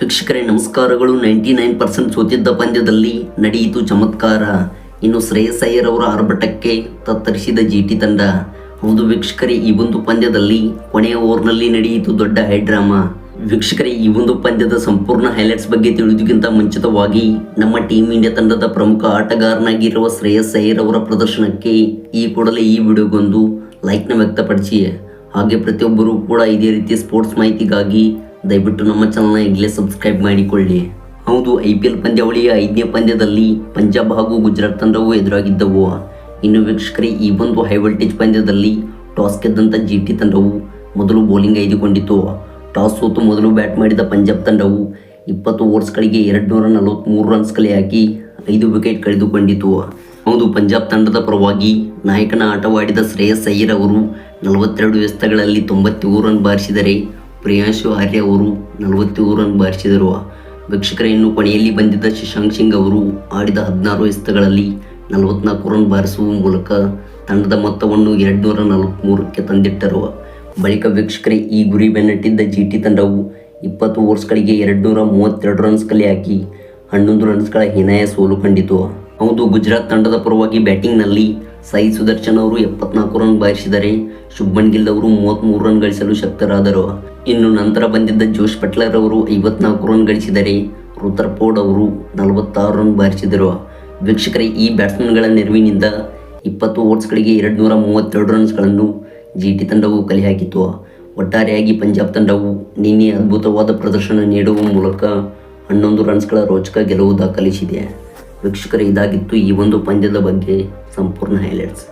ವೀಕ್ಷಕರೇ, ನಮಸ್ಕಾರಗಳು. Ninety nine percent ಸೋತಿದ್ದ ಪಂದ್ಯದಲ್ಲಿ ನಡೆಯಿತು ಚಮತ್ಕಾರ. ಇನ್ನು ಶ್ರೇಯಸ್ ಅಯ್ಯರ್ ಅವರ ಆರ್ಭಟಕ್ಕೆ ತತ್ತರಿಸಿದ ಜಿಟಿ ತಂಡ. ಹೌದು ವೀಕ್ಷಕರೇ, ಈ ಒಂದು ಪಂದ್ಯದಲ್ಲಿ ಕೊನೆಯ ಓವರ್ನಲ್ಲಿ ನಡೆಯಿತು ದೊಡ್ಡ ಹೈಡ್ರಾಮಾ. ವೀಕ್ಷಕರೇ, ಈ ಒಂದು ಪಂದ್ಯದ ಸಂಪೂರ್ಣ ಹೈಲೈಟ್ಸ್ ಬಗ್ಗೆ ತಿಳಿದುಕ್ಕಿಂತ ಮುಂಚಿತವಾಗಿ ನಮ್ಮ ಟೀಮ್ ಇಂಡಿಯಾ ತಂಡದ ಪ್ರಮುಖ ಆಟಗಾರನಾಗಿರುವ ಶ್ರೇಯಸ್ ಅಯ್ಯರ್ ಅವರ ಪ್ರದರ್ಶನಕ್ಕೆ ಈ ಕೂಡಲೇ ಈ ವಿಡಿಯೋಗೊಂದು ಲೈಕ್ನ ವ್ಯಕ್ತಪಡಿಸಿ ಹಾಗೆ ಪ್ರತಿಯೊಬ್ಬರೂ ಕೂಡ ಇದೇ ರೀತಿಯ ಸ್ಪೋರ್ಟ್ಸ್ ಮಾಹಿತಿಗಾಗಿ ದಯವಿಟ್ಟು ನಮ್ಮ ಚಾನಲ್ನ ಈಗಲೇ ಸಬ್ಸ್ಕ್ರೈಬ್ ಮಾಡಿಕೊಳ್ಳಿ. ಹೌದು ಐ ಪಿ ಎಲ್ ಪಂದ್ಯಾವಳಿಯ ಐದನೇ ಪಂದ್ಯದಲ್ಲಿ ಪಂಜಾಬ್ ಹಾಗೂ ಗುಜರಾತ್ ತಂಡವು ಎದುರಾಗಿದ್ದವು. ಇನ್ನು ವೀಕ್ಷಕರೇ, ಈ ಒಂದು ಹೈ ವೋಲ್ಟೇಜ್ ಪಂದ್ಯದಲ್ಲಿ ಟಾಸ್ ಗೆದ್ದಂಥ ಜಿ ಟಿ ತಂಡವು ಮೊದಲು ಬೌಲಿಂಗ್ ಆಯ್ದುಕೊಂಡಿತು ಟಾಸ್ ಸೋತು ಮೊದಲು ಬ್ಯಾಟ್ ಮಾಡಿದ ಪಂಜಾಬ್ ತಂಡವು ಇಪ್ಪತ್ತು ಓವರ್ಸ್ಗಳಿಗೆ ಎರಡು ನೂರ ನಲವತ್ತ್ಮೂರು ರನ್ಸ್ ಕಲೆ ಹಾಕಿ ಐದು ವಿಕೆಟ್ ಕಳೆದುಕೊಂಡಿತು ಹೌದು, ಪಂಜಾಬ್ ತಂಡದ ಪರವಾಗಿ ನಾಯಕನ ಆಟವಾಡಿದ ಶ್ರೇಯಸ್ ಅಯ್ಯರ್ ಅವರು ನಲವತ್ತೆರಡು ಎಸೆತಗಳಲ್ಲಿ ತೊಂಬತ್ತೇಳು ರನ್ ಬಾರಿಸಿದರೆ ಪ್ರಿಯಾಂಶು ಆರ್ಯ ಅವರು ನಲವತ್ತೇಳು ರನ್ ಬಾರಿಸಿದರು. ವೀಕ್ಷಕರ, ಇನ್ನು ಕೊನೆಯಲ್ಲಿ ಬಂದಿದ್ದ ಶಶಾಂಕ್ ಸಿಂಗ್ ಅವರು ಆಡಿದ ಹದಿನಾರು ಎಸೆತಗಳಲ್ಲಿ ನಲವತ್ನಾಲ್ಕು ರನ್ ಬಾರಿಸುವ ಮೂಲಕ ತಂಡದ ಮೊತ್ತವನ್ನು ಎರಡು ನೂರ ನಲವತ್ತ್ಮೂರಕ್ಕೆ ತಂದಿಟ್ಟರು. ಬಳಿಕ ವೀಕ್ಷಕರೇ, ಈ ಗುರಿ ಬೆನ್ನಟ್ಟಿದ್ದ ಜಿ ಟಿ ತಂಡವು ಇಪ್ಪತ್ತು ಓವರ್ಸ್ಗಳಿಗೆ ಎರಡು ನೂರ ಮೂವತ್ತೆರಡು ರನ್ಸ್ ಕಲೆ ಹಾಕಿ ಹನ್ನೊಂದು ರನ್ಸ್ಗಳ ಹೀನಾಯ ಸೋಲು ಕಂಡಿತು. ಹೌದು, ಗುಜರಾತ್ ತಂಡದ ಪರವಾಗಿ ಬ್ಯಾಟಿಂಗ್ನಲ್ಲಿ ಸಾಯಿ ಸುದರ್ಶನ್ ಅವರು ಎಪ್ಪತ್ನಾಲ್ಕು ರನ್ ಬಾರಿಸಿದರೆ ಶುಭ್ಮನ್ ಗಿಲ್ ಅವರು ಮೂವತ್ತ್ಮೂರು ರನ್ ಗಳಿಸಲು ಶಕ್ತರಾದರು. ಇನ್ನು ನಂತರ ಬಂದಿದ್ದ ಜೋಶ್ ಪಟ್ಲರ್ ಅವರು ಐವತ್ನಾಲ್ಕು ರನ್ ಗಳಿಸಿದರೆ ರುತರ್ ಫೋರ್ಡ್ ಅವರು ನಲವತ್ತಾರು ರನ್ ಬಾರಿಸಿದರು. ವೀಕ್ಷಕರೇ, ಈ ಬ್ಯಾಟ್ಸ್ಮನ್ಗಳ ನೆರವಿನಿಂದ ಇಪ್ಪತ್ತು ಓವರ್ಸ್ಗಳಿಗೆ ಎರಡು ನೂರ ಮೂವತ್ತೆರಡು ರನ್ಸ್ಗಳನ್ನು ಜಿ ಟಿ ತಂಡವು ಕಲೆ ಒಟ್ಟಾರೆಯಾಗಿ ಪಂಜಾಬ್ ತಂಡವು ನಿನ್ನೆ ಅದ್ಭುತವಾದ ಪ್ರದರ್ಶನ ನೀಡುವ ಮೂಲಕ ಹನ್ನೊಂದು ರನ್ಸ್ಗಳ ರೋಚಕ ಗೆಲುವು ದಾಖಲಿಸಿದೆ. ವೀಕ್ಷಕರೇ ಇದಾಗಿತ್ತು ಈ ಒಂದು ಪಂದ್ಯದ ಬಗ್ಗೆ ಸಂಪೂರ್ಣ ಹೈಲೈಟ್ಸ್